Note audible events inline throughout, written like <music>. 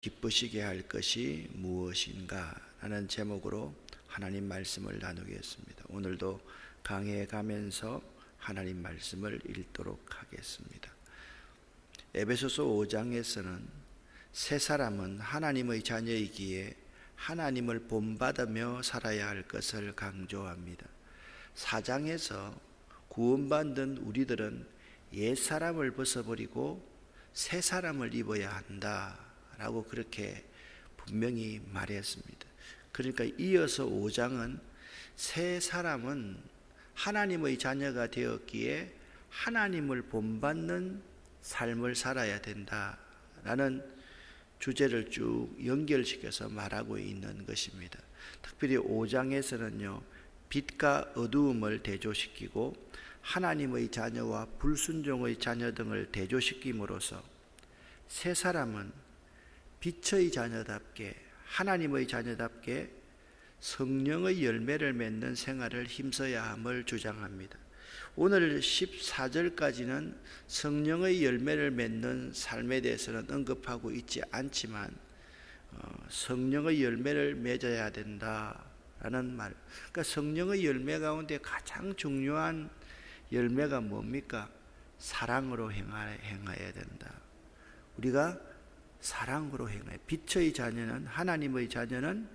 기쁘시게 할 것이 무엇인가 하는 제목으로 하나님 말씀을 나누겠습니다. 오늘도 강해 가면서 하나님 말씀을 읽도록 하겠습니다. 에베소서 5장에서는 새 사람은 하나님의 자녀이기에 하나님을 본받으며 살아야 할 것을 강조합니다. 4장에서 구원받은 우리들은 옛 사람을 벗어버리고 새 사람을 입어야 한다 라고 그렇게 분명히 말했습니다. 그러니까 이어서 5장은 새 사람은 하나님의 자녀가 되었기에 하나님을 본받는 삶을 살아야 된다라는 주제를 쭉 연결시켜서 말하고 있는 것입니다. 특별히 5장에서는요, 빛과 어두움을 대조시키고 하나님의 자녀와 불순종의 자녀 등을 대조시킴으로써 새 사람은 빛의 자녀답게 하나님의 자녀답게 성령의 열매를 맺는 생활을 힘써야 함을 주장합니다. 오늘 14절까지는 성령의 열매를 맺는 삶에 대해서는 언급하고 있지 않지만 어, 성령의 열매를 맺어야 된다라는 말. 그러니까 성령의 열매 가운데 가장 중요한 열매가 뭡니까? 사랑으로 행하야 된다. 우리가 사랑으로 행해. 빛의 자녀는 하나님의 자녀는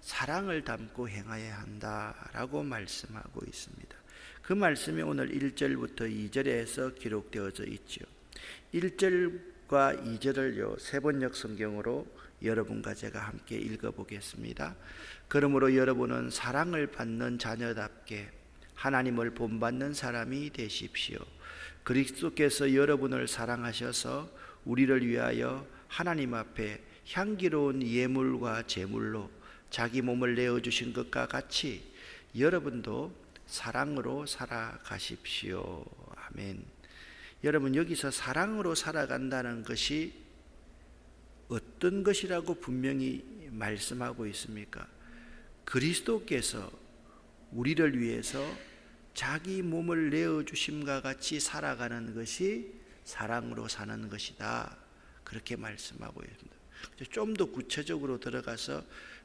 사랑을 담고 행하여야 한다라고 말씀하고 있습니다. 그 말씀이 오늘 1절부터 2절에서 기록되어져 있죠. 1절과 2절을요, 세번역 성경으로 여러분과 제가 함께 읽어 보겠습니다. 그러므로 여러분은 사랑을 받는 자녀답게 하나님을 본받는 사람이 되십시오. 그리스도께서 여러분을 사랑하셔서 우리를 위하여 하나님 앞에 향기로운 예물과 제물로 자기 몸을 내어 주신 것과 같이 여러분도 사랑으로 살아가십시오. 아멘. 여러분 여기서 사랑으로 살아간다는 것이 어떤 것이라고 분명히 말씀하고 있습니까? 그리스도께서 우리를 위해서 자기 몸을 내어 주심과 같이 살아가는 것이 사랑으로 사는 것이다. 그렇게 말씀하고 있습니다. 좀 더 구체적으로 들어가서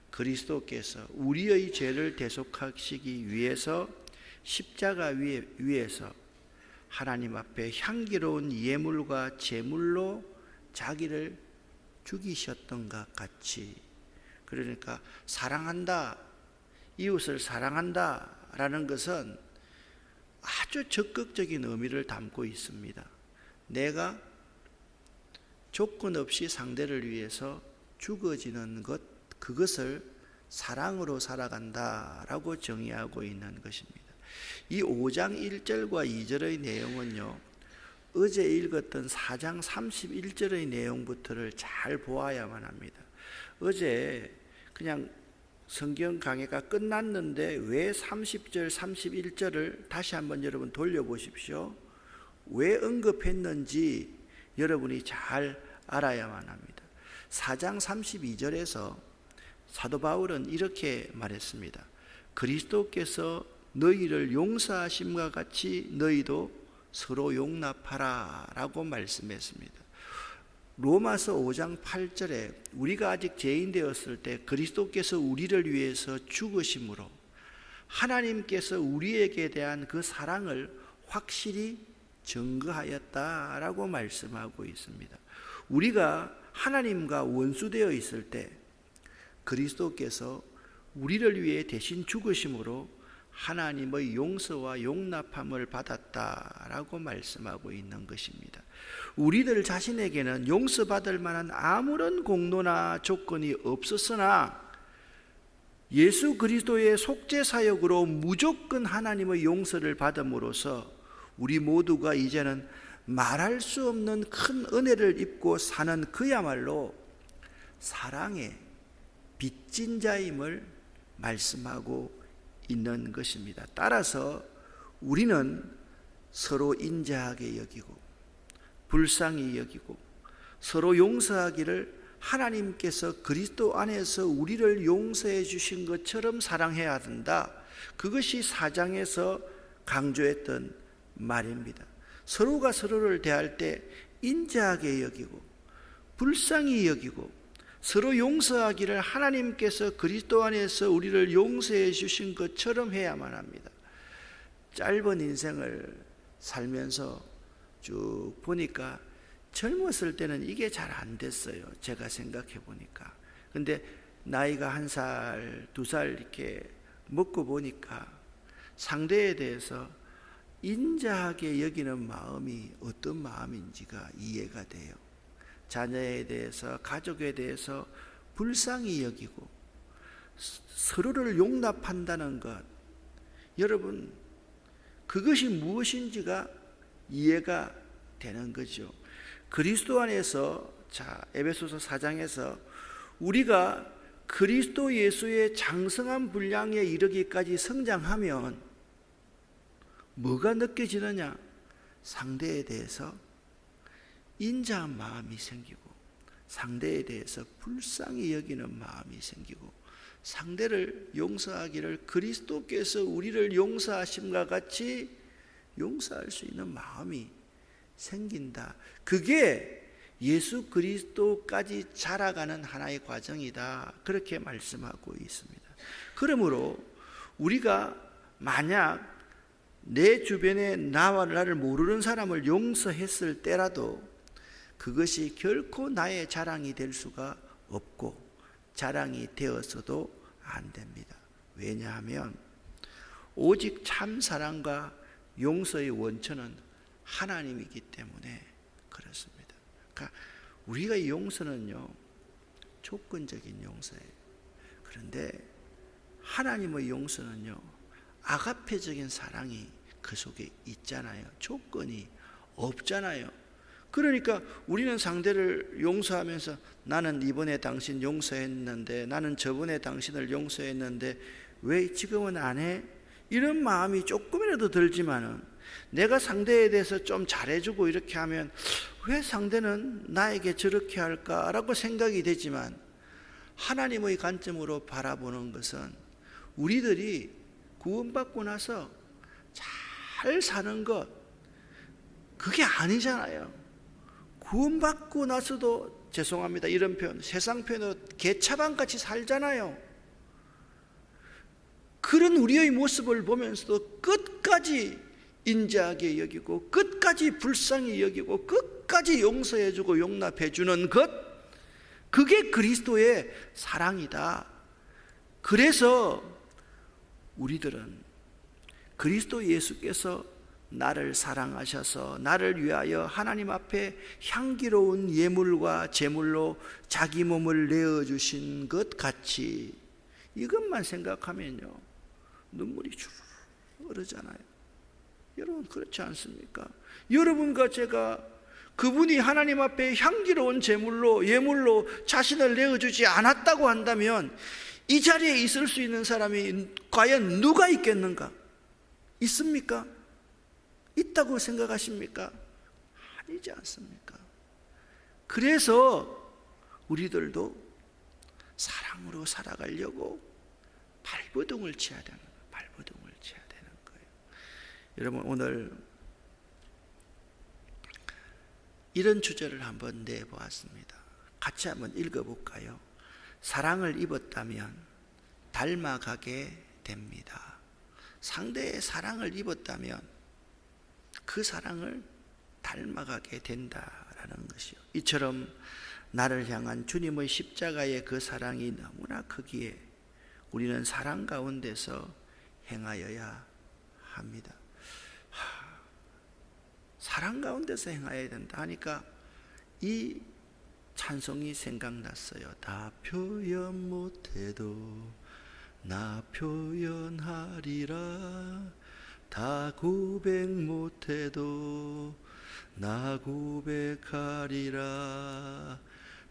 그리스도께서 우리의 죄를 대속하시기 위해서 십자가 위에, 위에서 하나님 앞에 향기로운 예물과 제물로 자기를 죽이셨던 것 같이 그러니까 사랑한다 이웃을 사랑한다 라는 것은 아주 적극적인 의미를 담고 있습니다. 내가 조건 없이 상대를 위해서 죽어지는 것, 그것을 사랑으로 살아간다라고 정의하고 있는 것입니다. 이 5장 1절과 2절의 내용은요, 어제 읽었던 4장 31절의 내용부터를 잘 보아야만 합니다. 어제 그냥 성경 강해가 끝났는데 왜 30절, 31절을 다시 한번 여러분 돌려보십시오. 왜 언급했는지 여러분이 잘 알아야만 합니다. 4장 32절에서 사도 바울은 이렇게 말했습니다. 그리스도께서 너희를 용서하심과 같이 너희도 서로 용납하라 라고 말씀했습니다. 로마서 5장 8절에 우리가 아직 죄인 되었을 때 그리스도께서 우리를 위해서 죽으심으로 하나님께서 우리에게 대한 그 사랑을 확실히 증거하였다라고 말씀하고 있습니다. 우리가 하나님과 원수되어 있을 때 그리스도께서 우리를 위해 대신 죽으심으로 하나님의 용서와 용납함을 받았다라고 말씀하고 있는 것입니다. 우리들 자신에게는 용서받을 만한 아무런 공로나 조건이 없었으나 예수 그리스도의 속죄 사역으로 무조건 하나님의 용서를 받음으로써 우리 모두가 이제는 말할 수 없는 큰 은혜를 입고 사는 그야말로 사랑의 빚진 자임을 말씀하고 있는 것입니다. 따라서 우리는 서로 인자하게 여기고 불쌍히 여기고 서로 용서하기를 하나님께서 그리스도 안에서 우리를 용서해 주신 것처럼 사랑해야 한다. 그것이 사장에서 강조했던 말입니다. 서로가 서로를 대할 때 인자하게 여기고 불쌍히 여기고 서로 용서하기를 하나님께서 그리스도 안에서 우리를 용서해 주신 것처럼 해야만 합니다. 짧은 인생을 살면서 쭉 보니까 젊었을 때는 이게 잘 안 됐어요. 제가 생각해 보니까. 근데 나이가 한 살, 두 살 이렇게 먹고 보니까 상대에 대해서 인자하게 여기는 마음이 어떤 마음인지가 이해가 돼요. 자녀에 대해서, 가족에 대해서 불쌍히 여기고 서로를 용납한다는 것. 여러분, 그것이 무엇인지가 이해가 되는 거죠. 그리스도 안에서 자, 에베소서 4장에서 우리가 그리스도 예수의 장성한 분량에 이르기까지 성장하면 뭐가 느껴지느냐? 상대에 대해서 인자한 마음이 생기고 상대에 대해서 불쌍히 여기는 마음이 생기고 상대를 용서하기를 그리스도께서 우리를 용서하심과 같이 용서할 수 있는 마음이 생긴다. 그게 예수 그리스도까지 자라가는 하나의 과정이다. 그렇게 말씀하고 있습니다. 그러므로 우리가 만약 내 주변에 나와 나를 모르는 사람을 용서했을 때라도 그것이 결코 나의 자랑이 될 수가 없고 자랑이 되어서도 안 됩니다. 왜냐하면 오직 참 사랑과 용서의 원천은 하나님이기 때문에 그렇습니다. 그러니까 우리가 용서는요 조건적인 용서예요. 그런데 하나님의 용서는요 아가페적인 사랑이 그 속에 있잖아요. 조건이 없잖아요. 그러니까 우리는 상대를 용서하면서 나는 이번에 당신 용서했는데 나는 저번에 당신을 용서했는데 왜 지금은 안 해? 이런 마음이 조금이라도 들지만은 내가 상대에 대해서 좀 잘해주고 이렇게 하면 왜 상대는 나에게 저렇게 할까라고 생각이 되지만 하나님의 관점으로 바라보는 것은 우리들이 구원받고 나서 잘 사는 것 그게 아니잖아요. 구원받고 나서도 죄송합니다. 이런 표현, 세상 표현으로 개차반같이 살잖아요. 그런 우리의 모습을 보면서도 끝까지 인자하게 여기고 끝까지 불쌍히 여기고 끝까지 용서해주고 용납해주는 것 그게 그리스도의 사랑이다. 그래서 우리들은 그리스도 예수께서 나를 사랑하셔서 나를 위하여 하나님 앞에 향기로운 예물과 제물로 자기 몸을 내어 주신 것 같이 이것만 생각하면요 눈물이 줄 흐르잖아요. 여러분 그렇지 않습니까? 여러분과 제가 그분이 하나님 앞에 향기로운 제물로 예물로 자신을 내어 주지 않았다고 한다면 이 자리에 있을 수 있는 사람이 과연 누가 있겠는가? 있습니까? 있다고 생각하십니까? 아니지 않습니까? 그래서 우리들도 사랑으로 살아가려고 발버둥을 쳐야 되는 거예요. 발버둥을 쳐야 되는 거예요. 여러분 오늘 이런 주제를 한번 내보았습니다. 같이 한번 읽어볼까요? 사랑을 입었다면 닮아가게 됩니다. 상대의 사랑을 입었다면 그 사랑을 닮아가게 된다라는 것이요. 이처럼 나를 향한 주님의 십자가의 그 사랑이 너무나 크기에 우리는 사랑 가운데서 행하여야 합니다. 하, 사랑 가운데서 행하여야 된다 하니까 이 찬송이 생각났어요. 다 표현 못해도 나 표현하리라. 다 고백 못해도 나 고백하리라.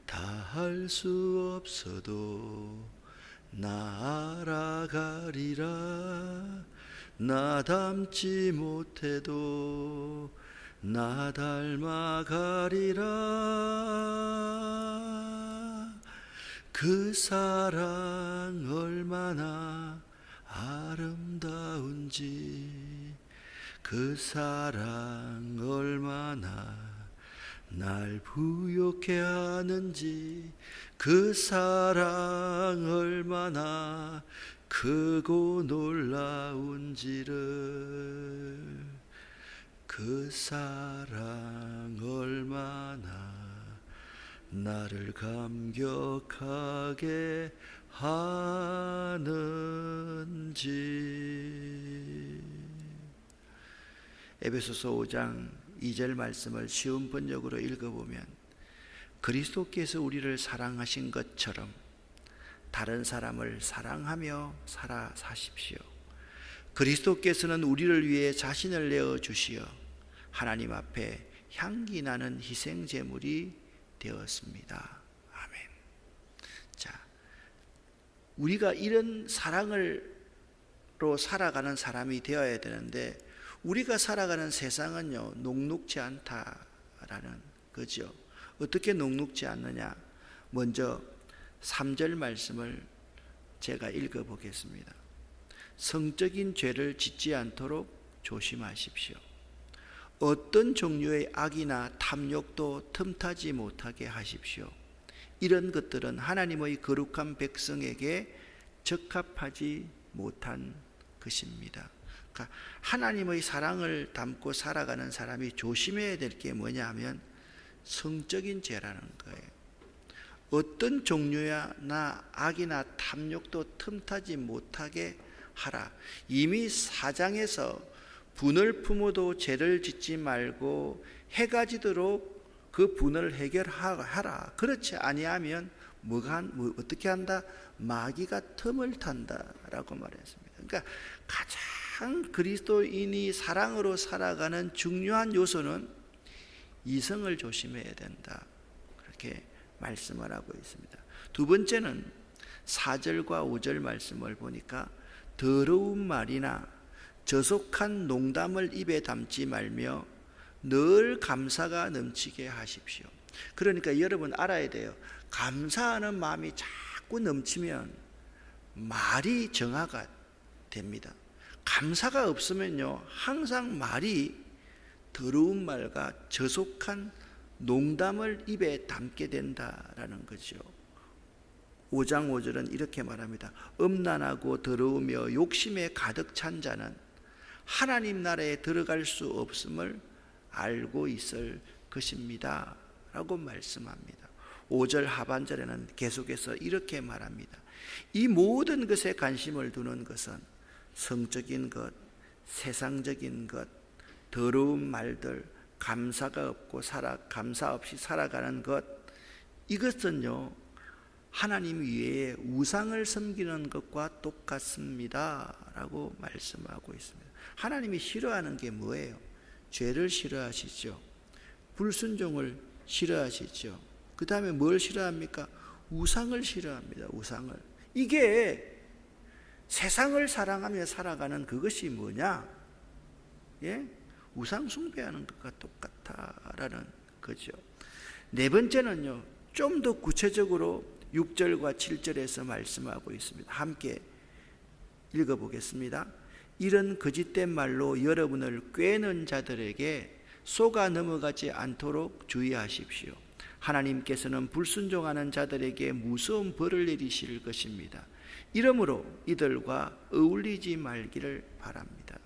다 할 수 없어도 나 알아가리라. 나 닮지 못해도 나 닮아가리라. 그 사랑 얼마나 아름다운지 그 사랑 얼마나 날 부욕해 하는지 그 사랑 얼마나 크고 놀라운지를 그 사랑 얼마나 나를 감격하게 하는지 에베소서 5장 2절 말씀을 쉬운 번역으로 읽어보면 그리스도께서 우리를 사랑하신 것처럼 다른 사람을 사랑하며 살아 사십시오. 그리스도께서는 우리를 위해 자신을 내어 주시어 하나님 앞에 향기 나는 희생 제물이 되었습니다. 아멘. 자, 우리가 이런 사랑을로 살아가는 사람이 되어야 되는데 우리가 살아가는 세상은요 녹록지 않다라는 거죠. 어떻게 녹록지 않느냐? 먼저 3절 말씀을 제가 읽어 보겠습니다. 성적인 죄를 짓지 않도록 조심하십시오. 어떤 종류의 악이나 탐욕도 틈타지 못하게 하십시오. 이런 것들은 하나님의 거룩한 백성에게 적합하지 못한 것입니다. 그러니까 하나님의 사랑을 담고 살아가는 사람이 조심해야 될 게 뭐냐 하면 성적인 죄라는 거예요. 어떤 종류나 악이나 탐욕도 틈타지 못하게 하라. 이미 사장에서 분을 품어도 죄를 짓지 말고 해가 지도록 그 분을 해결하라. 그렇지 아니하면 뭐가 뭐 어떻게 한다? 마귀가 틈을 탄다라고 말했습니다. 그러니까 가장 그리스도인이 사랑으로 살아가는 중요한 요소는 이성을 조심해야 된다. 그렇게 말씀을 하고 있습니다. 두 번째는 4절과 5절 말씀을 보니까 더러운 말이나 저속한 농담을 입에 담지 말며 늘 감사가 넘치게 하십시오. 그러니까 여러분 알아야 돼요. 감사하는 마음이 자꾸 넘치면 말이 정화가 됩니다. 감사가 없으면요, 항상 말이 더러운 말과 저속한 농담을 입에 담게 된다라는 거죠. 5장 5절은 이렇게 말합니다. 음란하고 더러우며 욕심에 가득 찬 자는 하나님 나라에 들어갈 수 없음을 알고 있을 것입니다. 라고 말씀합니다. 5절 하반절에는 계속해서 이렇게 말합니다. 이 모든 것에 관심을 두는 것은 성적인 것, 세상적인 것, 더러운 말들, 감사가 없고 살아 감사 없이 살아가는 것 이것은요 하나님 위에 우상을 섬기는 것과 똑같습니다라고 말씀하고 있습니다. 하나님이 싫어하는 게 뭐예요? 죄를 싫어하시죠. 불순종을 싫어하시죠. 그 다음에 뭘 싫어합니까? 우상을 싫어합니다. 우상을. 이게 세상을 사랑하며 살아가는 그것이 뭐냐? 예? 우상 숭배하는 것과 똑같다라는 거죠. 네 번째는요. 좀 더 구체적으로 6절과 7절에서 말씀하고 있습니다. 함께 읽어 보겠습니다. 이런 거짓된 말로 여러분을 꿰는 자들에게 속아 넘어가지 않도록 주의하십시오. 하나님께서는 불순종하는 자들에게 무서운 벌을 내리실 것입니다. 이러므로 이들과 어울리지 말기를 바랍니다.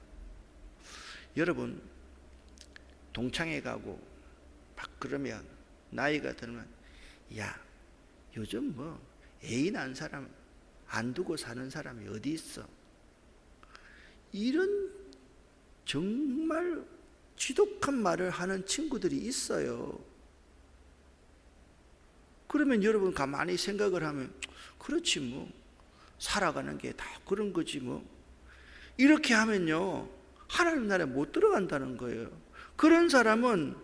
여러분 동창회 가고 막 그러면 나이가 들면 야 요즘 뭐 애인 안 사람 안 두고 사는 사람이 어디 있어? 이런 정말 지독한 말을 하는 친구들이 있어요. 그러면 여러분 가만히 생각을 하면 그렇지 뭐 살아가는 게 다 그런 거지 뭐 이렇게 하면요 하나님 나라에 못 들어간다는 거예요. 그런 사람은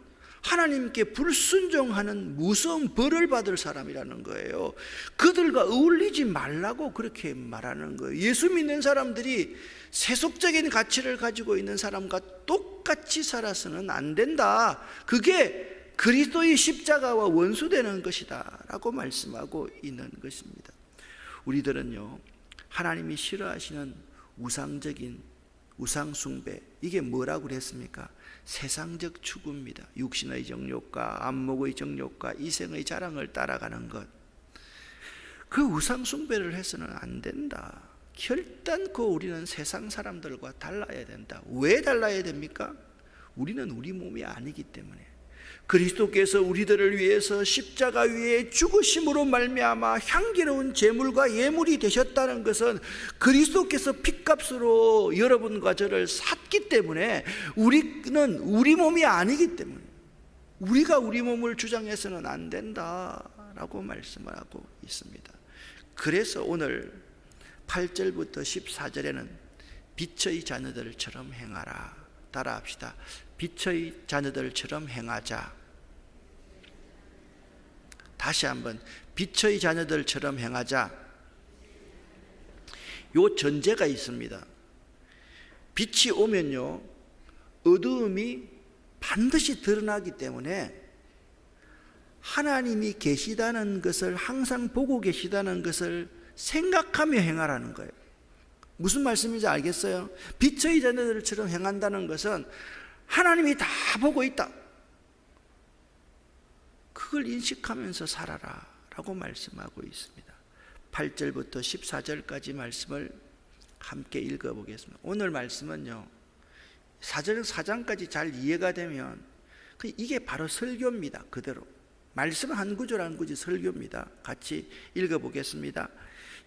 하나님께 불순종하는 무서운 벌을 받을 사람이라는 거예요. 그들과 어울리지 말라고 그렇게 말하는 거예요. 예수 믿는 사람들이 세속적인 가치를 가지고 있는 사람과 똑같이 살아서는 안 된다. 그게 그리스도의 십자가와 원수되는 것이다. 라고 말씀하고 있는 것입니다. 우리들은요, 하나님이 싫어하시는 우상적인 우상 숭배 이게 뭐라고 그랬습니까? 세상적 추구입니다. 육신의 정욕과 안목의 정욕과 이생의 자랑을 따라가는 것. 그 우상 숭배를 해서는 안 된다. 결단코 우리는 세상 사람들과 달라야 된다. 왜 달라야 됩니까? 우리는 우리 몸이 아니기 때문에. 그리스도께서 우리들을 위해서 십자가 위에 죽으심으로 말미암아 향기로운 제물과 예물이 되셨다는 것은 그리스도께서 핏값으로 여러분과 저를 샀기 때문에 우리는 우리 몸이 아니기 때문에 우리가 우리 몸을 주장해서는 안 된다라고 말씀을 하고 있습니다. 그래서 오늘 8절부터 14절에는 빛의 자녀들처럼 행하라. 따라합시다. 빛의 자녀들처럼 행하자. 다시 한번 빛의 자녀들처럼 행하자. 요 전제가 있습니다. 빛이 오면요. 어두움이 반드시 드러나기 때문에 하나님이 계시다는 것을 항상 보고 계시다는 것을 생각하며 행하라는 거예요. 무슨 말씀인지 알겠어요? 빛의 자녀들처럼 행한다는 것은 하나님이 다 보고 있다. 그걸 인식하면서 살아라. 라고 말씀하고 있습니다. 8절부터 14절까지 말씀을 함께 읽어보겠습니다. 오늘 말씀은요, 4절, 4장까지 잘 이해가 되면 그 이게 바로 설교입니다. 그대로. 말씀 한 구절 한 구절 설교입니다. 같이 읽어보겠습니다.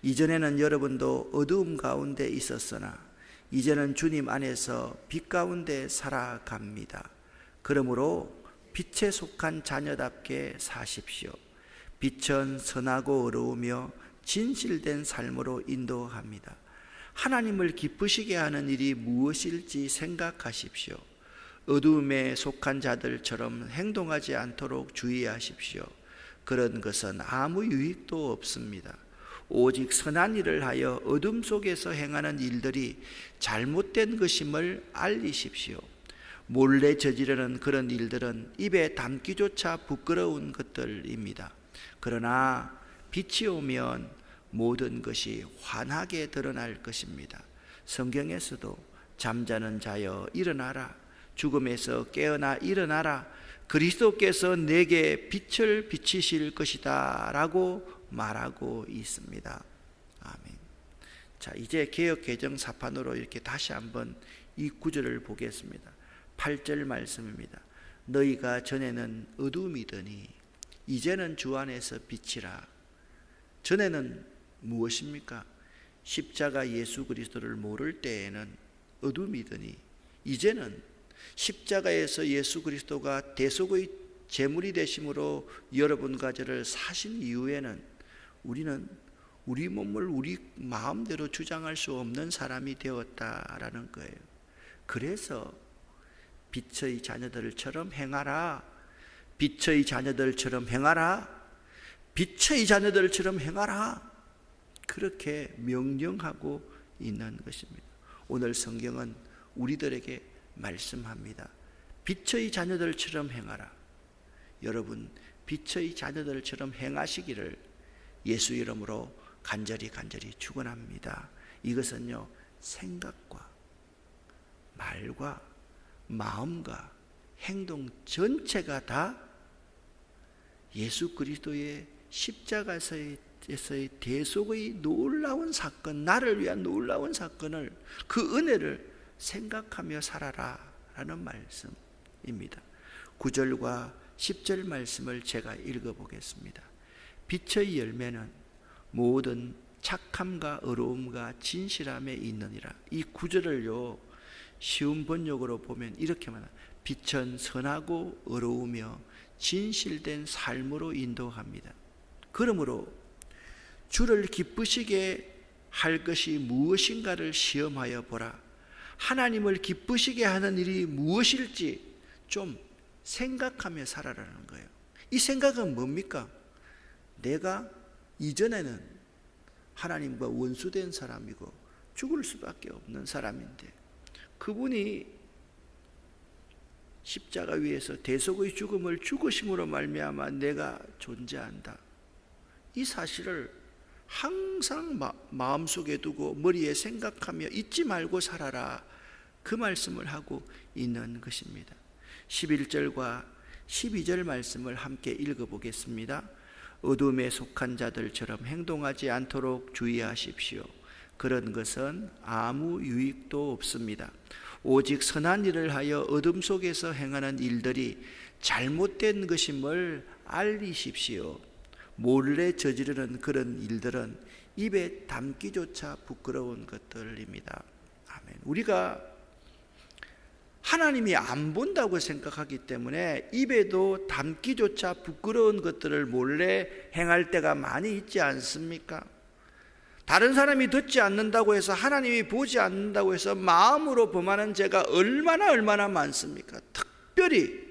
이전에는 여러분도 어두움 가운데 있었으나 이제는 주님 안에서 빛 가운데 살아갑니다. 그러므로 빛에 속한 자녀답게 사십시오. 빛은 선하고 어려우며 진실된 삶으로 인도합니다. 하나님을 기쁘시게 하는 일이 무엇일지 생각하십시오. 어두움에 속한 자들처럼 행동하지 않도록 주의하십시오. 그런 것은 아무 유익도 없습니다. 오직 선한 일을 하여 어둠 속에서 행하는 일들이 잘못된 것임을 알리십시오. 몰래 저지르는 그런 일들은 입에 담기조차 부끄러운 것들입니다. 그러나 빛이 오면 모든 것이 환하게 드러날 것입니다. 성경에서도 잠자는 자여 일어나라. 죽음에서 깨어나 일어나라. 그리스도께서 내게 빛을 비치실 것이다. 라고 말하고 있습니다. 아멘. 자, 이제 개혁 개정 사판으로 이렇게 다시 한번 이 구절을 보겠습니다. 8절 말씀입니다. 너희가 전에는 어둠이더니 이제는 주 안에서 빛이라. 전에는 무엇입니까? 십자가 예수 그리스도를 모를 때에는 어둠이더니 이제는 십자가에서 예수 그리스도가 대속의 제물이 되심으로 여러분과 저를 사신 이후에는 우리는 우리 몸을 우리 마음대로 주장할 수 없는 사람이 되었다라는 거예요. 그래서 빛의 자녀들처럼 행하라. 빛의 자녀들처럼 행하라. 빛의 자녀들처럼 행하라. 그렇게 명령하고 있는 것입니다. 오늘 성경은 우리들에게 말씀합니다. 빛의 자녀들처럼 행하라. 여러분, 빛의 자녀들처럼 행하시기를 예수 이름으로 간절히 간절히 축원합니다. 이것은요 생각과 말과 마음과 행동 전체가 다 예수 그리스도의 십자가에서의 대속의 놀라운 사건, 나를 위한 놀라운 사건을 그 은혜를 생각하며 살아라라는 말씀입니다. 9절과 10절 말씀을 제가 읽어 보겠습니다. 빛의 열매는 모든 착함과 어려움과 진실함에 있느니라. 이 구절을요 쉬운 번역으로 보면 이렇게 말합니다. 빛은 선하고 어려우며 진실된 삶으로 인도합니다. 그러므로 주를 기쁘시게 할 것이 무엇인가를 시험하여 보라. 하나님을 기쁘시게 하는 일이 무엇일지 좀 생각하며 살아라는 거예요. 이 생각은 뭡니까? 내가 이전에는 하나님과 원수된 사람이고 죽을 수밖에 없는 사람인데 그분이 십자가 위에서 대속의 죽음을 죽으심으로 말미암아 내가 존재한다. 이 사실을 항상 마, 음속에 두고 머리에 생각하며 잊지 말고 살아라 그 말씀을 하고 있는 것입니다. 11절과 12절 말씀을 함께 읽어 보겠습니다. 어둠에 속한 자들처럼 행동하지 않도록 주의하십시오. 그런 것은 아무 유익도 없습니다. 오직 선한 일을 하여 어둠 속에서 행하는 일들이 잘못된 것임을 알리십시오. 몰래 저지르는 그런 일들은 입에 담기조차 부끄러운 것들입니다. 아멘. 우리가 하나님이 안 본다고 생각하기 때문에 입에도 담기조차 부끄러운 것들을 몰래 행할 때가 많이 있지 않습니까? 다른 사람이 듣지 않는다고 해서 하나님이 보지 않는다고 해서 마음으로 범하는 죄가 얼마나 얼마나 많습니까? 특별히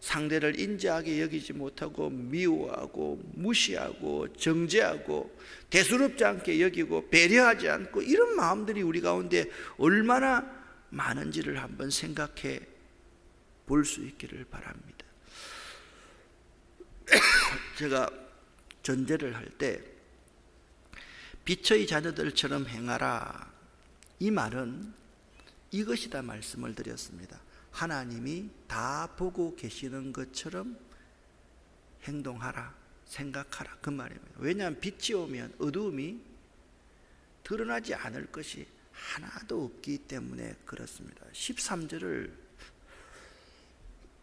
상대를 인자하게 여기지 못하고 미워하고 무시하고 정죄하고 대수롭지 않게 여기고 배려하지 않고 이런 마음들이 우리 가운데 얼마나 많은지를 한번 생각해 볼 수 있기를 바랍니다. <coughs> 제가 전제를 할 때 빛의 자녀들처럼 행하라 이 말은 이것이다 말씀을 드렸습니다. 하나님이 다 보고 계시는 것처럼 행동하라 생각하라 그 말입니다. 왜냐하면 빛이 오면 어두움이 드러나지 않을 것이 하나도 없기 때문에 그렇습니다. 13절을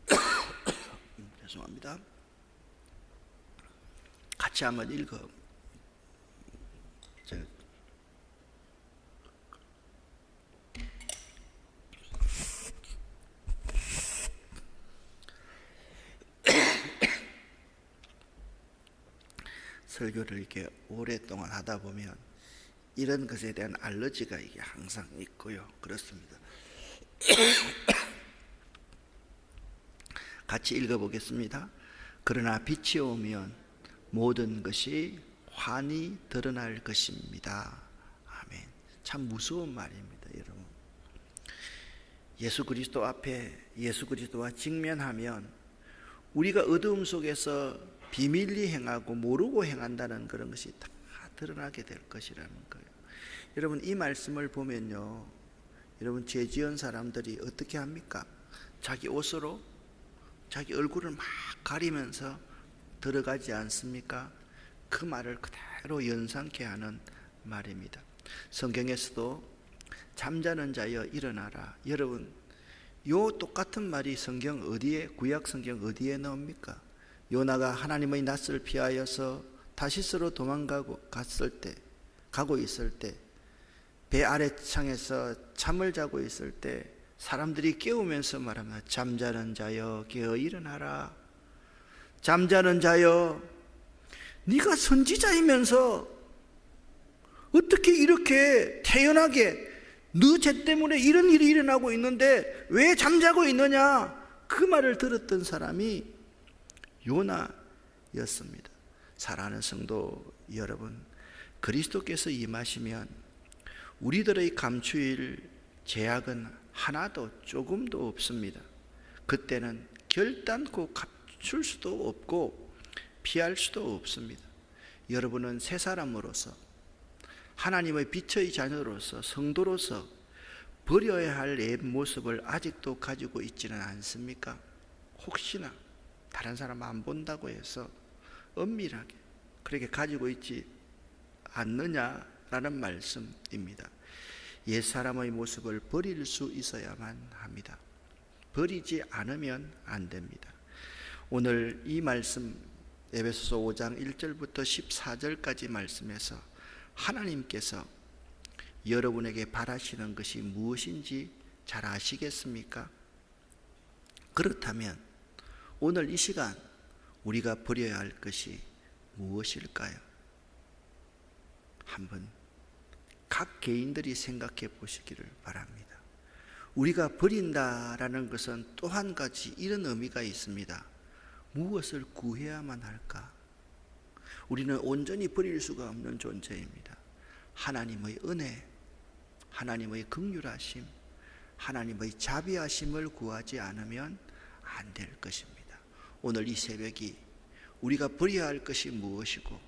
<coughs> 죄송합니다. 같이 한번 읽어. <coughs> 설교를 이렇게 오랫동안 하다 보면 이런 것에 대한 알러지가 이게 항상 있고요. 그렇습니다. <coughs> 같이 읽어보겠습니다. 그러나 빛이 오면 모든 것이 환히 드러날 것입니다. 아멘. 참 무서운 말입니다, 여러분. 예수 그리스도 앞에 예수 그리스도와 직면하면 우리가 어두움 속에서 비밀리 행하고 모르고 행한다는 그런 것이 다 드러나게 될 것이라는 거예요. 여러분 이 말씀을 보면요. 여러분 죄 지은 사람들이 어떻게 합니까? 자기 옷으로 자기 얼굴을 막 가리면서 들어가지 않습니까? 그 말을 그대로 연상케 하는 말입니다. 성경에서도 잠자는 자여 일어나라. 여러분 요 똑같은 말이 성경 어디에 구약 성경 어디에 나옵니까? 요나가 하나님의 낯을 피하여서 다시스로 도망가고 갔을 때 가고 있을 때 배 아래 창에서 잠을 자고 있을 때 사람들이 깨우면서 말하면 잠자는 자여 깨어 일어나라 잠자는 자여 네가 선지자이면서 어떻게 이렇게 태연하게 너죄 때문에 이런 일이 일어나고 있는데 왜 잠자고 있느냐 그 말을 들었던 사람이 요나였습니다. 사랑하는 성도 여러분, 그리스도께서 임하시면 우리들의 감추일 제약은 하나도 조금도 없습니다. 그때는 결단코 감출 수도 없고 피할 수도 없습니다. 여러분은 새 사람으로서 하나님의 빛의 자녀로서 성도로서 버려야 할 옛 모습을 아직도 가지고 있지는 않습니까? 혹시나 다른 사람 안 본다고 해서 엄밀하게 그렇게 가지고 있지 않느냐라는 말씀입니다. 옛 사람의 모습을 버릴 수 있어야만 합니다. 버리지 않으면 안 됩니다. 오늘 이 말씀 에베소서 5장 1절부터 14절까지 말씀에서 하나님께서 여러분에게 바라시는 것이 무엇인지 잘 아시겠습니까? 그렇다면 오늘 이 시간 우리가 버려야 할 것이 무엇일까요? 한번 각 개인들이 생각해 보시기를 바랍니다. 우리가 버린다라는 것은 또 한 가지 이런 의미가 있습니다. 무엇을 구해야만 할까? 우리는 온전히 버릴 수가 없는 존재입니다. 하나님의 은혜, 하나님의 긍휼하심, 하나님의 자비하심을 구하지 않으면 안 될 것입니다. 오늘 이 새벽이 우리가 버려야 할 것이 무엇이고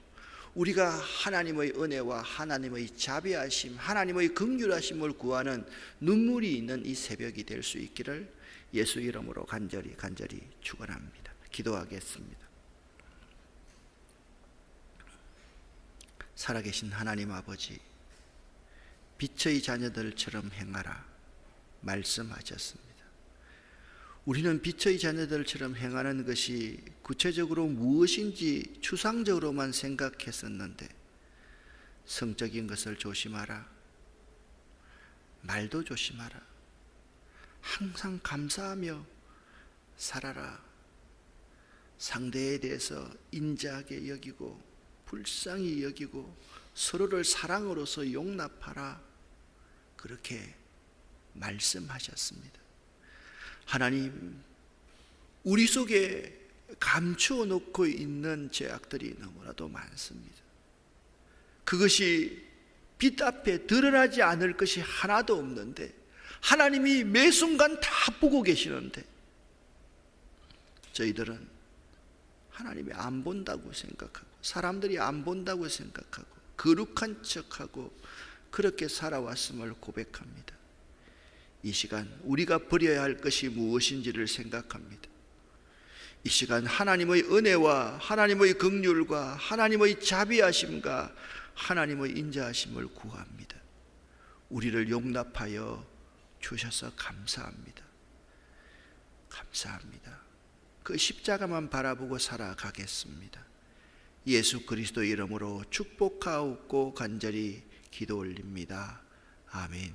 우리가 하나님의 은혜와 하나님의 자비하심, 하나님의 긍휼하심을 구하는 눈물이 있는 이 새벽이 될 수 있기를 예수 이름으로 간절히 간절히 축원합니다. 기도하겠습니다. 살아계신 하나님 아버지, 빛의 자녀들처럼 행하라 말씀하셨습니다. 우리는 빛의 자녀들처럼 행하는 것이 구체적으로 무엇인지 추상적으로만 생각했었는데 성적인 것을 조심하라. 말도 조심하라. 항상 감사하며 살아라. 상대에 대해서 인자하게 여기고 불쌍히 여기고 서로를 사랑으로서 용납하라. 그렇게 말씀하셨습니다. 하나님, 우리 속에 감추어 놓고 있는 죄악들이 너무나도 많습니다. 그것이 빛 앞에 드러나지 않을 것이 하나도 없는데, 하나님이 매 순간 다 보고 계시는데, 저희들은 하나님이 안 본다고 생각하고, 사람들이 안 본다고 생각하고, 거룩한 척하고, 그렇게 살아왔음을 고백합니다. 이 시간 우리가 버려야 할 것이 무엇인지를 생각합니다. 이 시간 하나님의 은혜와 하나님의 긍휼과 하나님의 자비하심과 하나님의 인자하심을 구합니다. 우리를 용납하여 주셔서 감사합니다. 감사합니다. 그 십자가만 바라보고 살아가겠습니다. 예수 그리스도 이름으로 축복하옵고 간절히 기도 올립니다. 아멘.